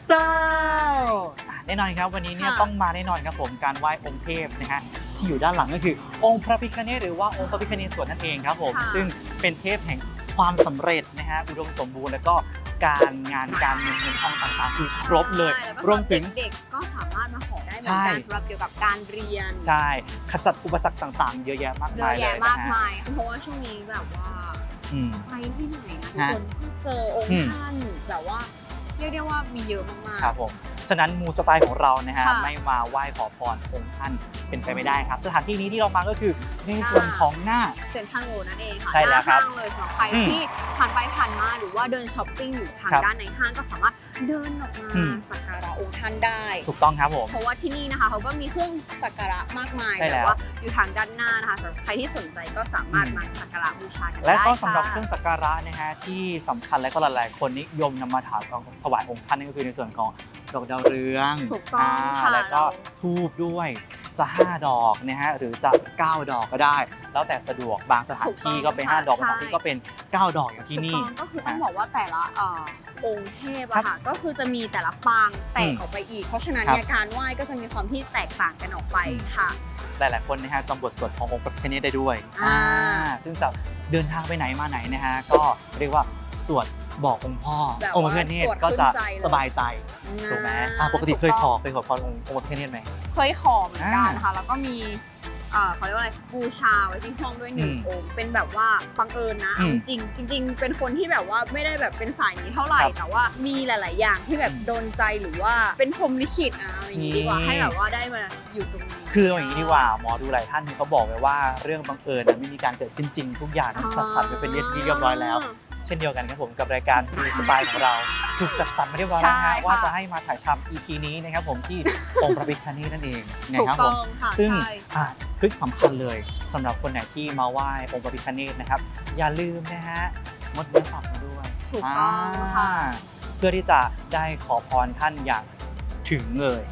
สไตล์อะแน่นอนครับวันนี้เนี่ยค่ะต้องมาแน่นอนครับผมการไหว้องค์เทพนะฮะที่อยู่ด้านหลังก็คือ องค์พระพิฆเนศหรือว่าองค์พระพิฆเนศส่วนนั่นเองครับผมค่ะ ซึ่งเป็นเทพแห่งความสำเร็จนะฮะอุดมสมบูรณ์แล้วก็การงานการเงินเงินทองต่างๆคือครบเลย ใช่แวก็รวมถึง เด็กๆก็สามารถมาขอได้เหมืใช่อนกันสำหรับเกี่ยวกับการเรียนใช่ขจัดอุปสรรคต่างๆ เยอะแยะมากเยมาอะยเลยแยะนะมากฮะมาย เพราะว่าช่วงนี้แบบว่าอืม ไปที่ไหนนะทุกฮะคนก็เจอองค์อืมท่านแบบว่า เรียกได้ว่ามีเยอะมากๆ ครับผม ฉะนั้นมูสไตล์ของเรานะฮะค่ะไม่มาไหว้ขอพรองค์ท่านเป็นไปไม่ได้ครับ สถานที่นี้ที่เรามาก็คือในส่วนของหน้า เซ็นทรัลโวลด์นั่นเองค่ะใช่แล้วครับหน้าห้างเลยสำหรับใครอืมที่ผ่านไปผ่านมาหรือว่าเดินช้อปปิ้งอยู่ทางครับด้านในห้างก็สามารถเดินออกมาอืม สักการะองค์ท่านได้ ถูกต้องครับผม เพราะว่าที่นี่นะคะเขาก็มีเครื่องสักการะมากมายใช่แล้ว แต่ว่าอยู่ทางด้านหน้านะคะสำหรับใครที่สนใจก็สามารถอืมมาสักการะบูชากันได้และก็ค่ะสำหรับเครื่องสักการะนะฮะที่สำคัญและก็หลายๆ คนนิยมนำมาถามถวายองค์ท่านนั่นก็คือในส่วนของดอกดาวเรืองถูกต้องาค่ะแล้วก็ทูบด้วยจะ 5 ดอกนะฮะหรือจะ 9 ดอกก็ได้ แล้วแต่สะดวกบางสถานที่ก็เป็น5ดอกบางสถานที่ก็เป็น 9 ดอกอย่างที่นี่ ถูกต้องก็คือต้องบอกว่าแต่ละเอ่อองค์เทพครัอะบค่ะก็คือจะมีแต่ละปางแตอืกมออกไปอีก เพราะฉะนั้นครับเนี่ยการไหว้ก็จะมีความที่แตกต่างกันออกไปอืม ค่ะ หลายๆคนนะฮะจำบทสวดขององค์พระพิฆเนศได้ด้วยอ่า ซึ่งจะเดินทางไปไหนมาไหนนะฮะก็เรียกว่าสวด บอกองค์พ่อแบบองค์พระพิฆเนศว่าสวดก็จะขึ้นใจเลย สบายใจถูกไหมอะปกติเคยขอถูเคยขอพรองค์องค์พระพิฆเนศไหม เคยขอเหมือนกันค่ะ แล้วก็มีเอ่อเขาเรียกว่าอะไรบูชาไว้ที่ห้องด้วยหนึ่งอืมองค์เป็นแบบว่าบังเอิญนะอืเอามจริงๆจริง ๆ เป็นคนที่แบบว่าไม่ได้แบบเป็นสายนี้เท่าไหร่ ครับแต่ว่ามีหลาย ๆ อย่างที่แบบอืมโดนใจหรือว่าเป็นพรหมลิขิตอะเอาอย่างนี้ดีกว่านี่ให้แบบว่าได้มาอยู่ตรงนี้ คือเอาอย่างนี้ดีกว่าหมอดูหลายท่านเขาบอกไว้ว่าเรื่องบังเอิญนะไม่มีการเกิดขึ้นจริงทุกอย่างนั้นจัดสรรไปเป็นที่เรียบร้อยแล้ว เช่นเดียวกันครับผมกับรายการมีสไตล์ของเราถูกจัดสรรมาเรียบร้อยแล้วนะใช่ฮะค่ะ ว่าจะให้มาถ่ายทำ EP นี้นะครับผมที่ องค์พระพิฆเนศนั่นเองนะถูกครับผต้อม งค่ะซึ่งใช่ อะคลิกสำคัญเลยสำหรับคนไหนที่มาไหว้องค์พระพิฆเนศนะครับ อย่าลืมนะฮะงดเนื้อสัตว์มาด้วยถูกต้องค่ะ อ่าเพื่อที่จะได้ขอพรท่านอย่างถึงเลย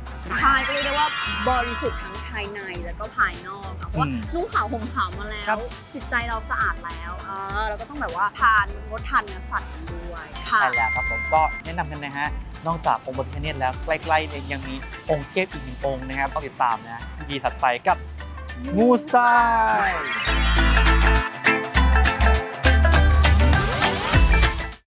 ใช่ก็เรียกได้ว่าบริสุทธิ์ทั้งภายในแล้วก็ภายนอกค่ะเพราะว่าอืมนุ่งขาวห่มขาวมาแล้ครัว บ จิตใจเราสะอาดแล้วเออเราก็ต้องแบบว่าทานงดทานเนื้อสัตว์กันด้วยค่ะ ใช่แล้วครับผมก็แนะนำกันนะฮะ นอกจากองค์พระพิฆเนศแล้วใกล้ๆเนี่ยยังมีองค์เทพอีกหนึ่งองค์นะครับต้องติดตามนะดีถัดไปกับมูสไตล์